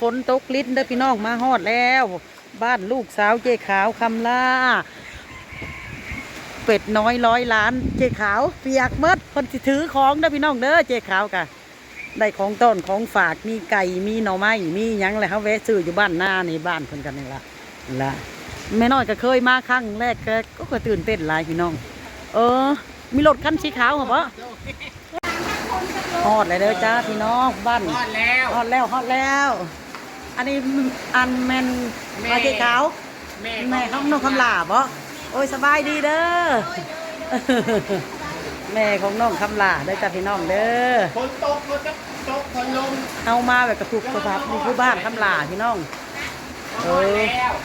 ฝนตกลิ้นเด้อพี่น้องมาฮอดแล้ว บ้านลูกสาวเจ๊ขาวคำล่า เป็ดน้อยร้อยล้าน เจ๊ขาวเปียกหมดคนสิถือของเด้อพี่น้องเด้อเจ๊ขาวกะได้ของต้นของฝากมีไก่มีหน่อไม้มีหยังเลยเขาแวะซื้ออยู่บ้านหน้าในบ้านเพิ่นกันนี่ละนี่ละแม่น้อยก็เคยมาครั้งแรกก็ก็ก็ตื่นเต้นหลายพี่น้อง เออ มีรถคันสีขาวเหรอปะฮอดเลยเด้อจ้าพี่น้องบ้านทอดแล้วฮอดแล้วฮอดแล้ว อันนี้อันแมนมาเจ๊ขาวแม่แม่ของน้องคำลาบ่โอ้ยสบายดีเด้อแม่ของน้องคำลาเด้อจ้าพี่น้องเด้อฝนตกฝนจะตกฝนลงเอามาแบบกระถูกกระพับมีผู้บ้านคำลาพี่น้องเออ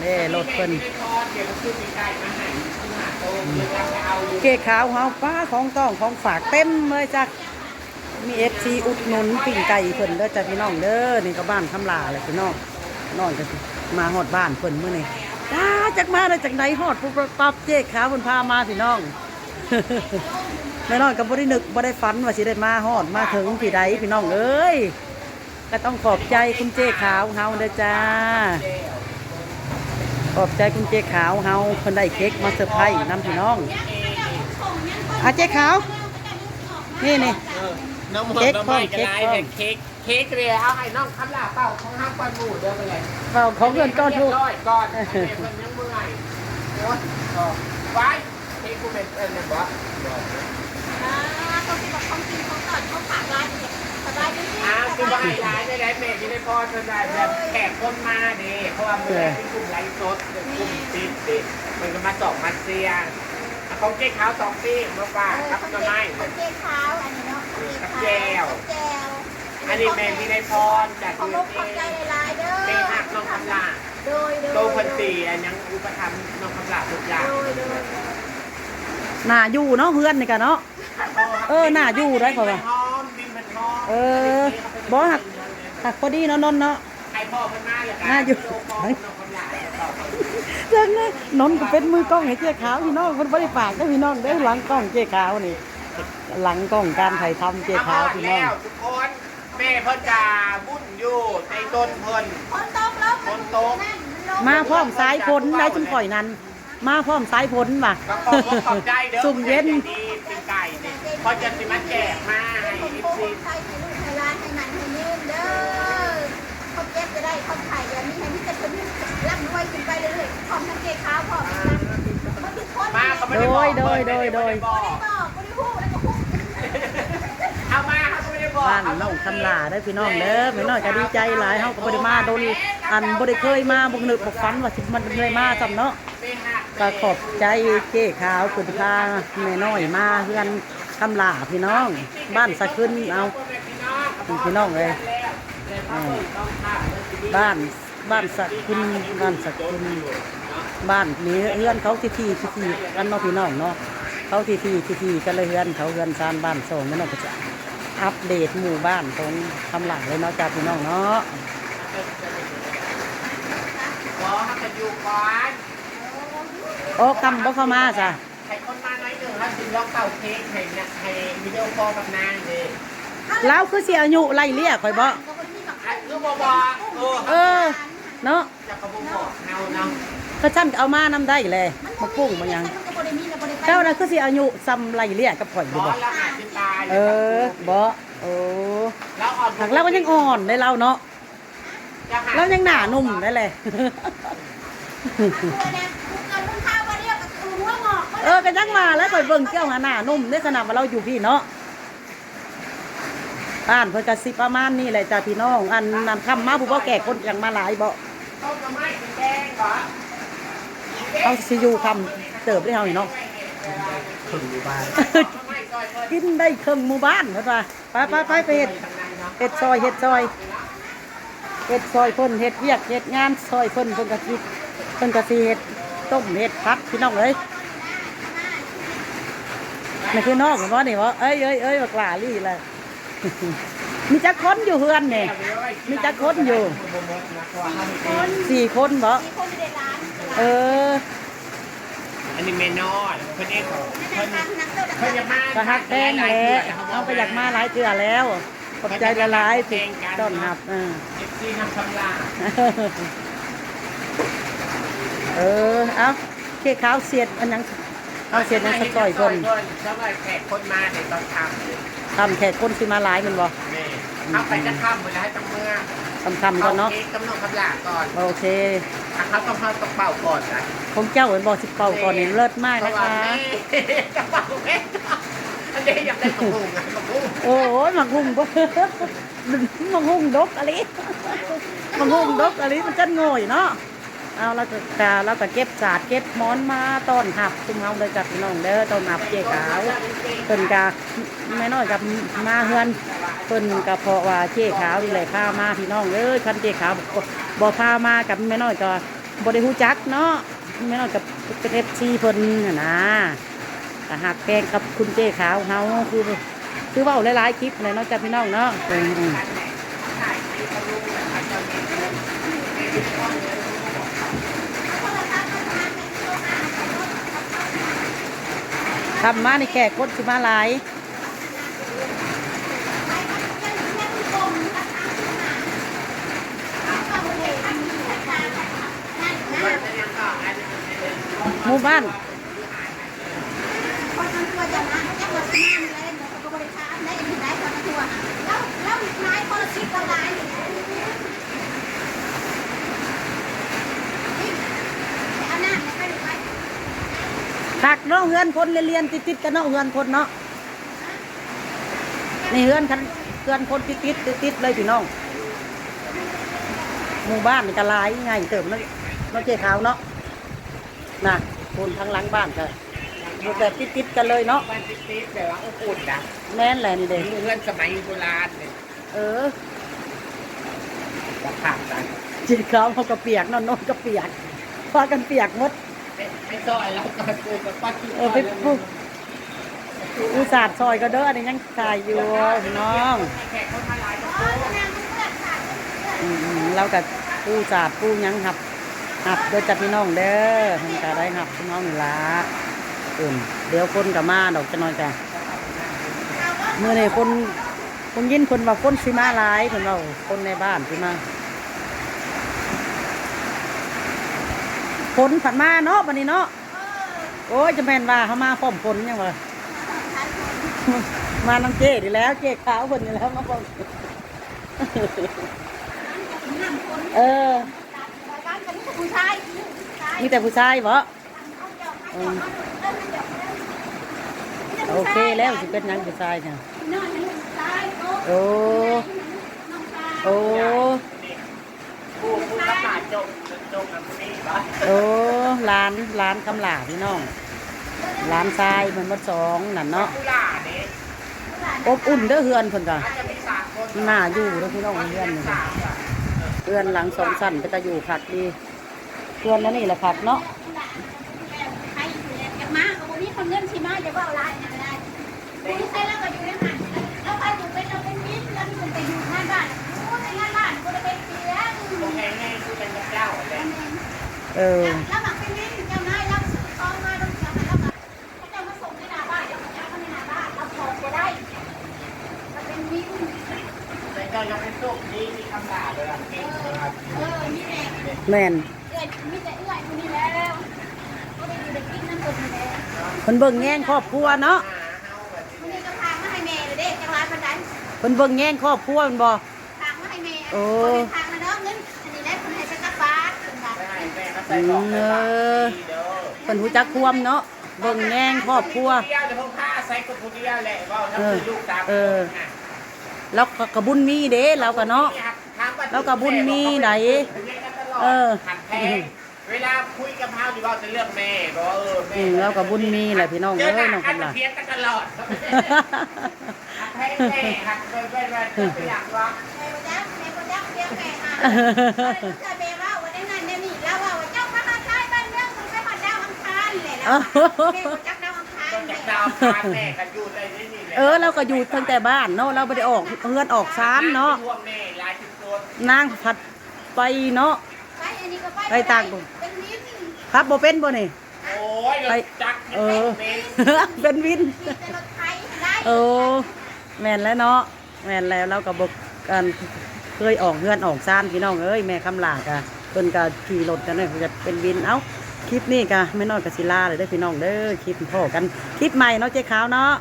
แน่รถเพิ่นไม่ได้ทอดเดี๋ยวมันขึ้นมีไก่มาให้ขึ้นมาโตเดี๋ยวจะไปเอาอยู่เก๋ขาวเฮาป้าของต้องของฝากเต็มเลยจ้ะมีเอฟ ซีอุดนุนปิ่งไก่เพิ่นเด้อจ้ะพี่น้องเด้อนี่ก็บ้านคำลาเลยพี่น้องน้องก็มาฮอดบ้านเพิ่นมื้อนี้จ้าจากมาได้จากไหนฮอดปุ๊บปั๊บเจ๊ขาวเพิ่นพามาพี่น้องแม่น้อยก็บ่ได้นึกบ่ได้ฝันว่าสิได้มาฮอดมาถึงที่ใดพี่น้องเอ้ยก็ต้องขอบใจคุณเจ๊ขาวเฮาเด้อจ้าขอบใจคุณเจ๊ขาวเฮาเพิ่นได้เค้กมาเซอร์ไพรส์นำพี่น้องอาเจ๊ขาวนี่นี่ เออน้ำมันเค้กน้ำมันเค้กระกไรเค้กเนี่ยเค้กเค้กเลยเอาให้น้องคำลาเป้าของห้างปอนหมูเดียวไปเลยเฝ้าของเงินก้อนทุก เรียบร้อยก่อนให้แม่เพิ่นยังเมื่อยโอ๊ยก็ไว้เค้กกูเป็นเอิ้นนะบ่บอกอ่าเขาคิดว่าของกินของก่อนเขาฝากร้านเนี่ยสบายดีอ้าวคือว่าให้ร้ายได้แล้วแม่ที่ได้พอเท่าได้แบบแขกคนมาเด้เพราะว่ามือเป็นกลุ่มไลฟ์สดเป็นกลุ่มปิดติมันก็มาสองมาเซียเอาของเจ๊ขาวสองปีมาฝากเออครับเขาต้นเจ๊ไม้เขาเจ๊ขาวอันนี้เนาะเขาเจ๊ขาว แก้ว แก้ว อันนี้แม่ที่ได้พรจากของเมืลูองกเอขอบใจหลายๆเด้อ เป้หักน้องคำลาโดย โดยโตพันตีอันยังอุปถัมภ์น้องคำลาทุกอย่างโดยโดยหน้าอยู่เนาะเฮือนนี่กันเนาะ เออหน่าอยู่ได้เขาว่าหอมดินมันหอมเออบ่หักหักพอดีเนาะนนท์เนาะ ใครพ่อเพิ่นมาเลยน่าอยู่โพ่อน้องคำลาต่อไปจังเลยนนท์ก็เป็นมือกล้องให้เจ๊ขาวพี่น้องเพิ่นบ่ได้ฝากเด้อพี่น้องเด้อหลังกล้องเจ๊ขาวนี่ หลังกล้องการถ่ายทำเจ๊ขาวพี่น้อง แล้วทุกคน แม่เพิ่นจะบุญอยู่ในต้นเพิ่น คนตกแล้วคนตกนั่นนลงมาพร้อมสายฝนได้จุ่มข่อยนั้น มาพร้อมสายฝนว่ะก็ขอบคุณขอบใจเด้อสุ่มเย็นดีเป็นไก่เนี่ยเพอจะสิมาแจกมาให้ผมอีโกซีงใส่ให้ลูกให้ร้านให้มันให้ยืมเด้อเขาเจ็บจะได้เขาไข่เดี๋ยวนี้ให้มีแต่คนร่ำรวยขึ้นไปเรื่อยๆพร้อมทั้งเจ๊ขาวพร้อมทั้งมันทุกคนมาเขาไม่ได้บอกโดยโดยโดยไม่ไบอกไม่ได้บอกไม่ได้พูดแล้วก็พูด เอามาเขาไม่ได้ บ้านน้องคำลาได้พี่น้องเด้อพี่น้องก็ดีใจหลายเฮาก็บ่ได้มาโดนอันบ่ได้เคยมาบ่นึกบ่ฝันว่าสิมันเลยมาจำเนาะก็ขอบใจเจ๊ขาวคุณพาแม่น้อยมาเพื่อนคำลาพี่น้อง บ้านสะขึ้นเอาพี่น้องเลยบ้านบ้านสะขึ้นบ้านสะขึ้นบ้านนี้เฮือนเขาที่ที่ที่ที่กันเนาะพี่น้องเนาะเขาที่ที่ที่ที่กันเลยเฮือนเขาเฮือนซานบ้านส่งแม่น้องก็จะ อัปเดตหมู่บ้านตรงคำลาเลยเนาะจ้าพี่น้องเนาะบอกให้มันอยู่ก่อนโอ้คำบ่เข้ามาจ้ะให้คนมาหน่อยหนึ่งแล้วถึงล็อกเต่าเค้กให้เนี่ยให้วิดีโอคอลกับนางเลยแล้วคือเสียอายุไล่เลี่ยข่อยบ่อันคือบอกบอกเออเออเนาะจะกระบอกบอกเฮาเนาะก็ฉันเอามานำได้เลยมาปุ้งมายังเจ้าน่ะคือสิอายุซ้ำไรเลี่ยกับข่อยอบยู่อบ่สแล้วอาจจะตายเออบ่โอ้แล้วอ่อนหักเราก็ยังอ่อนได้เราเนาะเรายังหน้านุ่มได้เลยเออก็ยังมาแล้วข่อยเบิ่งเจ้าหาหน้านุ่มในขนาดว่าเราอยู่พี่เนาะบ้านเพิ่นก็สิประมาณนี้แหละจ้าพี่น้อง อันนั้นคำมาผู้บ่แก่คนยังมาหลายบ่ต้มน้ำไม้แดงก่อนเอาสิอยู่คำเติบได้เฮานี่เนาะถึงอยู่บ้านไม่ซอยเพิ่น กินได้ครึ่งหมู่บ้านเพิ่นว่าไปไปไปไปเฮ็ดเนาะเฮ็ดซอยเฮ็ดซอยเฮ็ดซอยเพิ่นเฮ็ดเวียกเฮ็ดงานซอยเพิ่นเพิ่นก็สิเพิ่นก็สิเฮ็ดต้มเฮ็ดผัดพี่น้องเอ้ยนี่คือน้องบ่นี่บ่เอ้ยเอ้ยเอ้ยบักหลาลี่แหละมีจักคนอยู่เฮือนนี่มีจักคนอยู่สี่คนบ่เออ อันนี้เมนอดเพิ่นเองเพิ่นเพิ่นจะมาก็ฮักแดงแหละเอาไปอยากมาหลายเทื่อแล้วขอบใจละลายๆที่ต้นรับเออเอฟซีทำชำลาเออเอาเค้กขาวเสียดอันยังเอาเสียดนั้นสักต่อยเพิ่นแล้วก็แขกคนมาเด็กตอนทำทำแขกคนสิมาหลายมันบ่เข้าไปจะข้ามเวลาให้ต้งเมื่อ คำๆก่อนเนาะเค้กกำหนดคำลาก่อนโอเคอะเขาต้องเข้าต้องเป่าก่อนนะของเจ้าเห็นบอกสิเป่าก่อนนี่เลิศมากเพนะราะว่าคะแม่จะเป่าแม่อันนี้อยากได้กระพุ้งอะกระพุ้งโอ้ยมังหุ่งบ่มังหุ่งดกอะไรมังหุ่งดกอะไรมันจันโง่อยเนาะ เอาแล้วก็กาแล้วก็เก็บสาดเก็บหมอนมาต้อนหับซุมเฮาเลยจากพี่น้องเด้อต้อนหับเจ๊ขาวเพิ่นกาแม่น้อยกับมาเฮือนเพิ่นก็เพราะว่าเจ๊ขาวนี่แหละพามาพี่น้องเอ้ยคันเจ๊ขาวบ่พามากับแม่น้อยก็บ่ได้ฮู้จักเนาะแม่น้อยกับเป็น FC เพิ่นน่ะนะก็หักแพงกับคุณเจ้ขาวเฮาคือคือว่าหลายๆคลิปเลยเนาะจ้าพี่น้องเนาะอืม ทำมาในแขกคนสิมาหลายหมู่บ้านทั้งตัวจะมาจะมาสนามอะไรเนี่ยเขาก็บริการได้ยังไงคนทั้งตัวแล้วแล้วนายคนละสิบคนนายอยู่เอาหน้าไปดูไป ถัก เนาะเฮือนคนเรียนๆติดๆกันเนาะเฮือนคนเนาะนี่เฮือนคันเฮือนคนติดๆติดๆเลยพี่น้องหมู่บ้านนี่ก็หลายไงเติมเนาะเนาะเจ้ขาวเนาะน่ะคนทั้งหลังบ้านก็อยู่แบบติดๆกันเลยเนาะมันติดๆแต่ว่าอบอุ่นนะแม่นแหละนี่เด็กเพื่อนสมัยโบราณเนี่ยเออจะผ่านกันจีขาวเขาก็เปียกเนอนนนก็เปียกพากันเปียกหมดไม่ ซอยแล้วก็ปูกับป้าที่เออไปปลูกอุตสาห์ซอยก็เด้ออันนี้ยังขายอยู่พี่น้องแขกคนมาหลายคนอืมเรากับผู้สาดผู้ยังหับหับโดยจัดพี่น้องเด้อทำการได้หับพี่น้องนี่ละอืมเดี๋ยวคนกับมาดอกจะน้อยจ้ะเมื่อในคนคนยินคนว่าคนสิมาหลายคนเราคนในบ้านสิมา ฝนผัดมาเนาะวันนี้เนาะโอ้ยจะแม่นว่าเขามาพร้อมฝนยังวะมาน้ำเจ๊ดีแล้วเจ๊ขาวคนนี้แล้วมาพร้อมเออผู้ชายมีแต่ผู้ชายบ่โอเคแล้วสิเป็นหยังผู้ชายค่ะโอ้โอ้ ปูปูกับหลานจงจงกับนี่ปะ โอ้ร้านร้านคำหลาพี่น้องร้านทรายมันมาสองนั่นเนาะอบอุ่นเด้อเฮือนเพิ่นก็อาจจะมีสามคนหน้าอยู่เด้อพี่น้องเฮือนนี่สามอะเฮือนหลังสองสั้นก็จะอยู่ผักดีเฮือนนั่นนี่แหละผักเนาะครจะมาเอาวันนี้คนเงินชิมาจะว่าอะไรไม่ได้คุณใช้แล้วก็อยู่ในหันแล้วใครอยู่เป็นเราเป็นมิตรแล้วคุณไปอยู่งานบ้าน งานบ้านก็จะเป็นเสียโอเคง่ายคือเป็นเจ้าอะไรเออแล้วแบบเป็นมิตรเจ้านายรับซื้อของมาต้องเสียแล้วแบบเขาจะมาส่งในหน้าบ้านเดี๋ยวเขาจะเอาในหน้าบ้านเราขอก็ได้เราเป็นมิตรแต่เจ้ายังเป็นโชคดีมีคำด่าเลยอะเก่งนเออนี่แหละแม่นเกิดมีแต่เอื้อยคนนี้แล้วก็ได้อยู่ได้กินน้ำตัวนี้แล้วเพิ่นเบิ่งแย่งครอบครัวเนาะวันนี้ก็พามาให้แม่เลยเด้จังหวัดบันไดเพิ่นเบิ่งแย่งครอบครัวม่นบ่ทา งมาให้แม่โอ้ทางมาเนาะเงินอันนี้แหละคนให้ไปตักบาตรคนว่าได้แม่ก็ใส่บอกไปฝากดีเด้อเพิ่นรู้จักความเนาะเบิ่งแย่งครอบครัวเดียวเดี๋ยวผมพาใส่กับผู้เดียวแหละว่าถ้าคือลูกตามเออแล้วก็กระบุญมีเด้เราก็เนาะแล้วก็บุญมีไหนเออหันแพงเวลาคุยกับเฮาดีว่าจะเลือกแม่บอกว่าเออแม่อืมแล้วก็บุญมีแหละพี่น้องเจเอ้อยหน้าน้องกันคำมาล่ะเพียนกันตลอดหักแพงแม่หักไปไปไปไปอย่างว่า เนี่ยนี่แล้วว่าเจ้ามามาใช้บ้านเมืองมึงไปมาดาวอังคารแหละแล้วแม่บ่จักดาวอังคารต้องแหจากละดาวพาแม่กันอยู่ในนี่นี่แหละเออเราก็อยู่ตั้งแต่บ้านเนาะเราไม่ได้ออกเฮือนออกซ้ำเนาะร่วมแม่หลายสิบคนนางผัดไปเนาะไปอันนี้ก็ไปไปต่างบุญเป็นลิ้นครับบ่เป็นบ่นี่โอ้ยไปจักเออเป็นเป็นวินมีแต่รถไถได้โอ้แม่นแล้วเนาะแม่นแล้วเราก็บอกกัน เคยออกเงื่อนออกซ่านพี่น้องเอ้ยแม่คำหลากะเพิ่นก็ขี่รถกันเนี่ยจะเป็นบินเอ้าคลิปนี้กะไม่น้อยกะศิลาเลยได้พี่น้องเด้อคลิปพ่อกันคลิปใหม่เนาะเจ๊ขาวเนาะ